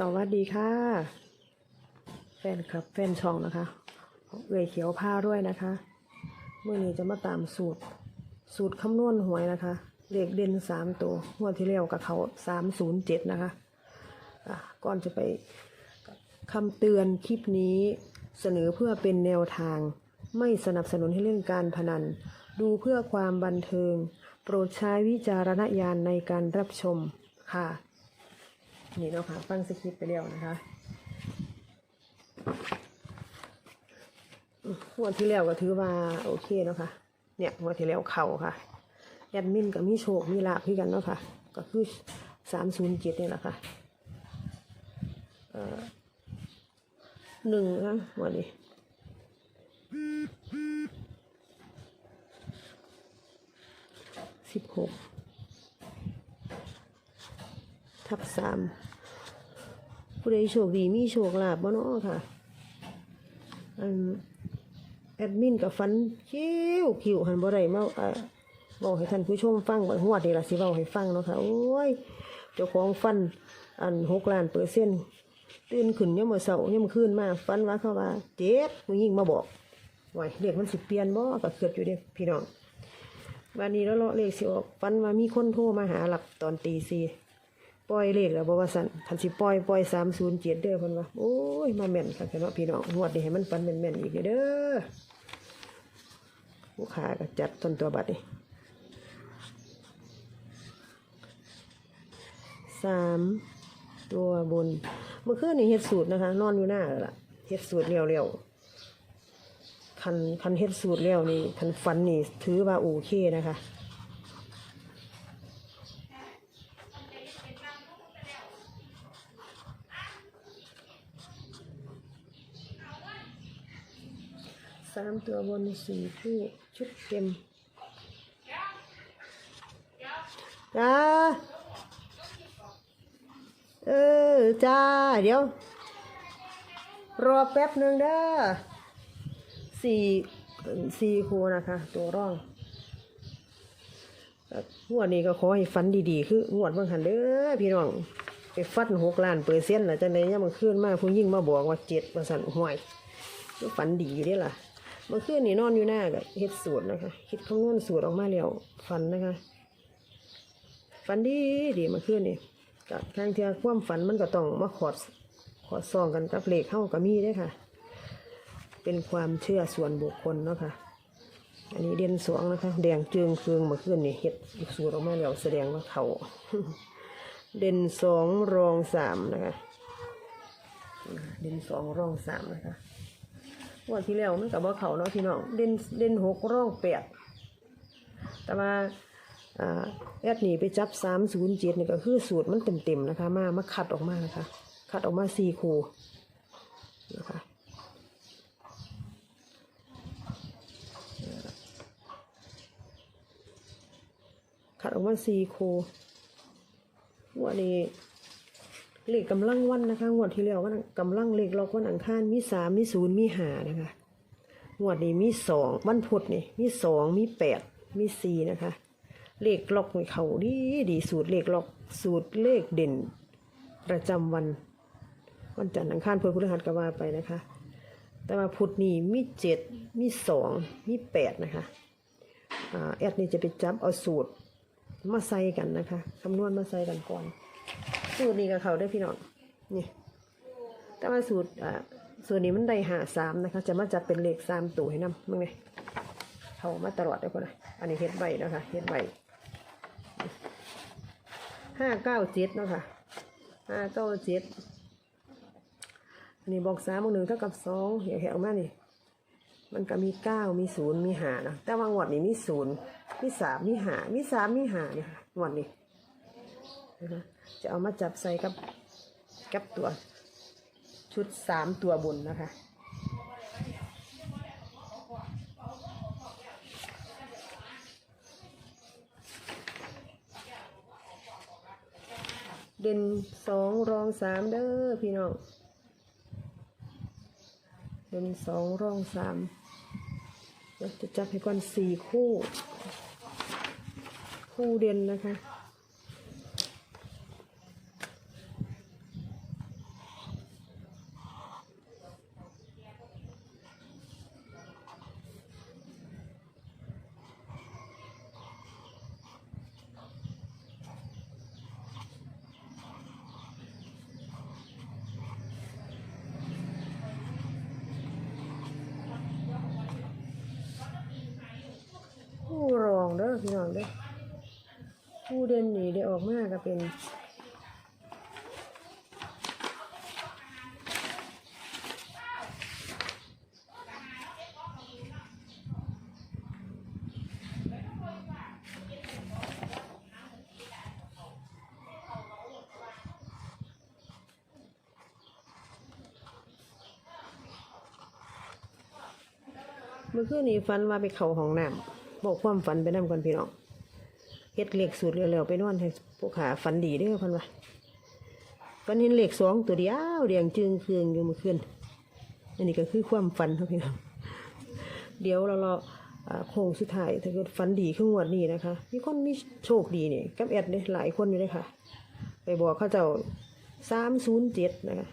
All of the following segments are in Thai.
สวัสดีค่ะ แฟนคลับแฟนช่องนะคะเอ่ยเขียวผ้าด้วยนะคะเมื่อนี้จะมาตามสูตร สูตรคำนวณหวยนะคะเลขเด่นสามตัวงวดที่แล้วกับเขาสามศูนย์เจ็ดนะคะะก่อนจะไปคำเตือนคลิปนี้เสนอเพื่อเป็นแนวทาง ไม่สนับสนุนให้เล่นการพนัน ดูเพื่อความบันเทิง โปรดใช้วิจารณญาณในการรับชมค่ะ นี่เนาะค่ะฟังสคริปต์ไปแล้วนะคะอืมงวดที่แล้วก็ถือว่าโอเคเนาะค่ะ เนี่ยงวดที่แล้วเข่าค่ะแอดมินกับมีโชคมีลาภพี่กันเนาะค่ะ ก็คือสามศูนย์เจ็ดนี่แหละค่ะเอ่อหนึ่งนะวันนี้สิบหก ทับสามผู้ใดโชคดีมีโชคลาภบ่เนาะค่ะ อันแอดมินกับฟันคิ้วคิ้วหันบ่ได้มาอ่อบอกให้ท่านผู้ชมฟังว่าหัวดนี่ล่ะสิเว้าให้ฟังเนาะค่ะ โอ้ย เจ้าของฟัน อันหกล้านเปอร์เซ็นต์ตื่นขึ้นยามมื้อเช้ายามคืนมาฟันว่าเขาว่าเจ็บผู้หญิงมาบอกไว้เรียกมันสิเปลี่ยนบ่ก็เกิดอยู่เด้พี่น้องวันนี้แล้วเลาะเลขสิออกฟันว่ามีคนโทรมาหาหลับตอนตีสี่ ปล่อยเลขแล้วบอกว่าสันคันสิปล่อยปล่อยสามศูนย์เจ็ดเด้อเพิ่นว่าโอ้ยมาแม่นค่ะเนาะพี่น้องงวดนี้ให้มันฟันแม่นๆอีกเด้อลูกค้าก็จัดต้นตัวบัตรนี่สามตัวบนเมื่อคืนนี่เฮ็ดสูตรนะคะ นอนอยู่หน้าล่ะเฮ็ดสูตรเร็วๆคันคันเฮ็ดสูตรแล้วนี่คันฟันนี่ถือว่าโอเคนะคะ สามตัวบนสี่คู่ชุดเต็มจ้าเออจ้า เดี๋ยว รอแป๊บหนึ่งเด้อสี่สี่ครูนะคะ ตัวร่องเอ่องวดนี้ก็ขอให้ฟันดีๆ คืองวดเมื่อหันเด้อพี่น้องไปฟันหกล้านเปอร์เซ็นต์ละจังไดยังมันขึ้นมาผู้ยิ่งมาบอกว่าเจ็ดมาสั่นห่วยก็ฝันดีเด้ล่ะ เมื่อคืนนี่นอนอยู่หน้าก็เฮ็ดสูตรนะคะคิดคำนวณสูตรออกมาแล้วฝันนะคะ ฝันดีดีเมื่อคืนนี่กับทางเทียความฝันมันก็ต้องมาขอดขอดซองกันกับเลขเข้ากับมีด้ค่ะ เป็นความเชื่อส่วนบุคคลเนาะค่ะอันนี้เด่นสองนะคะ แดงจึงเคืองเมาขึ้นนี่เห็ดสูตรออกมาแล้วแสดงว่าเขาเด่นสองรองสามนะคะ เด่นสองรองสามนะคะ วันที่แล้วมันกับว่าเขาเนาะพี่น้องเด่นเด่นหกรองแปดแต่ว่าแอดนี่ไปจับสามศูนย์เจ็ดนี่ก็คือสูตรมันเต็มๆนะคะ มามาคัดออกมานะคะคัดออกมาสี่คูนะคะขัดออกมาสี่คูงวดนี้ เลขกำลังวันนะคะงวดที่แล้ววันกำลังเลขล็อกวันอังคารมีสามมีศูนย์มีหานะคะงวดนี้มีสองวันพุธนี่มีสองมีแปดมีสี่นะคะ เลขล็อกนี่เขาดีดีสูตรเลขล็อกสูตรเลขเด่น ประจำวันวันจันทร์อังคารพุธพฤหัสก็ว่าไปนะคะ แต่ว่าพุธนี่มีเจ็ดมีสองมีแปดนะคะอ่าแอดนี่จะไปจับเอาสูตรมาใส่กันนะคะคำนวณมาใส่กันก่อน สูตรนี้กับเขาได้พี่น้องนี่แต่ว่าสูตรอ่าส่วนนี้มันได้หาสามนะคะ จะมาจับเป็นเลขสามตัวให้นำมึงไงเขามาตลอดเลยคนนะอันนี้เฮ็ดใบนะคะเฮ็ดใบห้าเก้าเจ็ดเนาะค่ะห้าเก้าเจ็ดอันนี้บอกสามบวกหนึ่งเท่ากับสองเหี่ยวแหวมานี่มันก็มีเก้ามีศูนย์มีหานะแต่ว่างวดนี้มีศูนย์มีสามมีหามีสามมีหาเนี่ยค่ะงวดนี้ นะคะจะเอามาจับใส่กับกับตัวชุดสามตัวบนนะคะเด่นสองรองสามเด้อพี่น้องเป็นสองรองสามเราจะจับให้ก่อนสี่คู่ คู่เด่นนะคะ อพี่น้องเด้อผู้เด่นนี่ได้ออกมาก็เป็นเมื่อคืนนี้ฝันว่าไปเข้าห้องน้ำ บอกความฝันไปนํก่อนพี่น้องเฮ็ดเลขสูตรเร็วๆไปนอนให้พวกขาฝันดีเด้อเพันว่าฝันเห็นเลขสองตัวเดียวเรียงจึงเคืองอยู่เมื่อคืนอันนี้ก็คือความฝันครับพี่น้องเดี๋ยวเรารออ่าโค้งสุดท้ายถ้าเกิดฝันดีขึ้นงวดนี้นะคะ มีคนมีโชคดีนี่กับแอดเนี่ยหลายคนอยู่เลยค่ะ ไปบอกเขาเจ้าสามศูนย์เจ็ดนะคะ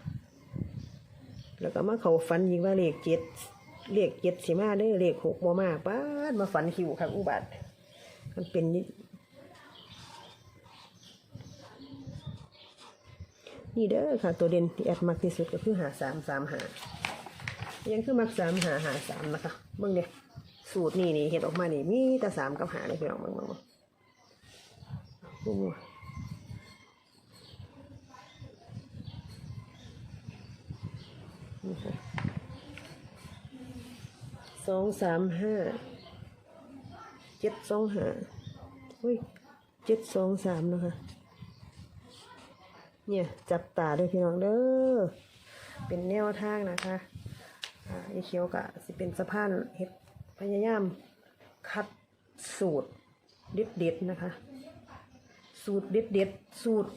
แล้วก็มาเขาฝันยิงว่าเลขเจ็ด เลขเจ็ดสิมาได้อเลขหกบ่มาป้าดมาฝันคิวครับอุบัติมันเป็นนี่นี่เด้อค่ะ ตัวเด่นที่แอดมักที่สุดก็คือหาสามสามหายังคือมักสามหาหาสามนะคะเบิ่งเด้สูตรนี่นี่เห็ดออกมานี่มีแต่สามกับหาเลยพี่น้องเบิ่งเบิ่งเบิ่งโอ้โหนี่ค่ะ สองสามห้าเจ็ดสองห้าอุ้ยเจ็ดสองสามนะคะ เนี่ย จับตาด้วยพี่น้องเด้อ เป็นแนวทางนะคะอ่าไอเขียวกะสิเป็นสะพานเฮ็ดพยายาม คัดสูตรเด็ดเด็ดนะคะ สูตรเด็ดเด็ดสูตร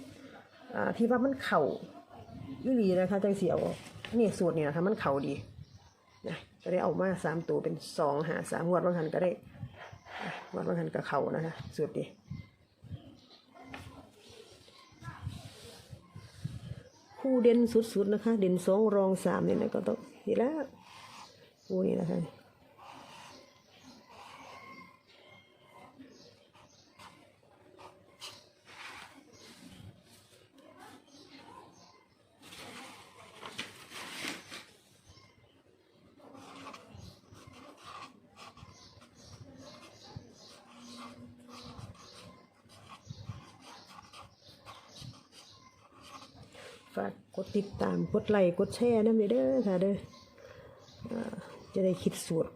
อ่าที่ว่ามันเข่าอีหลีนะคะจังเสียวนี่สูตรเนี่ยนะคะมันเข่าดี ก็ได้เอามาสามตัวเป็นสองหาสามงวดบางคันก็ได้อะงวดบางคันก็เข่านะคะสูตรนี้คู่เด่นสุดๆนะคะ เด่นสองรองสามเนี่ยนะก็ต้องเห็นแล้วคู่นี้นะคะ ฝากกดติดตามกดไลค์กดแชร์น้ำเด้อค่ะเด้อจะได้คิดสูตร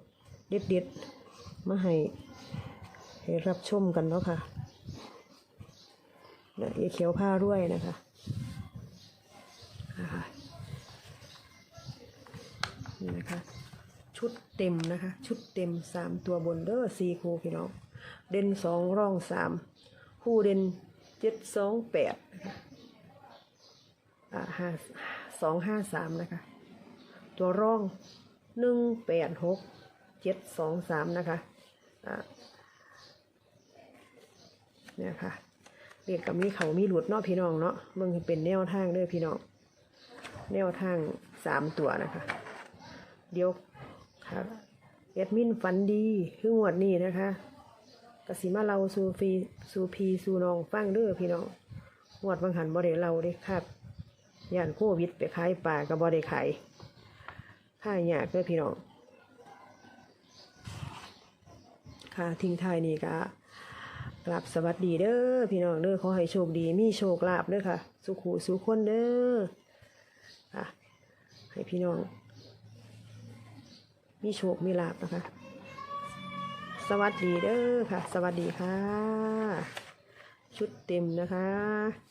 เด็ดๆมาให้ให้รับชมกันเนาะค่ะนะยายเขียวผ้าด้วยนะคะนี่นะคะ ชุดเต็มนะคะ ชุดเต็มสามตัวบนเด้อสี่คูพี่น้อง เด่นสองร่องสามคู่เด่นเจ็ดสองแปดนะคะ ห้าสองห้าสามนะคะ ตัวร่องหนึ่งแปดหกเจ็ดสองสามนะคะเนี่ยค่ะเรียกกับมีเขามีหลุดเนาะพี่น้องเนาะมึงเป็นแนวทางด้อพี่น้อง แนวทางสามตัวนะคะ เดี๋ยวค่ะเอ็ดมินฝันดีคืองวดนี้นะคะกสิมาเราสูฟีสูพีสูนองฟังเด้อพี่น้องงวดบางหันบ่ได้เราเด้ครับ ย่านโควิดไปขายปลาก็บ่ได้ขายค่ายากเด้อพี่น้องค่ะทิ้งท้ายนี่ก็กราบสวัสดีเด้อพี่น้องเด้อขอให้โชคดีมีโชคลาภเด้อค่ะ สุขูสุขคนเด้อค่ะให้พี่น้อง มีโชคมีลาภนะคะ สวัสดีเด้อค่ะ สวัสดีค่ะ ชุดเต็มนะคะ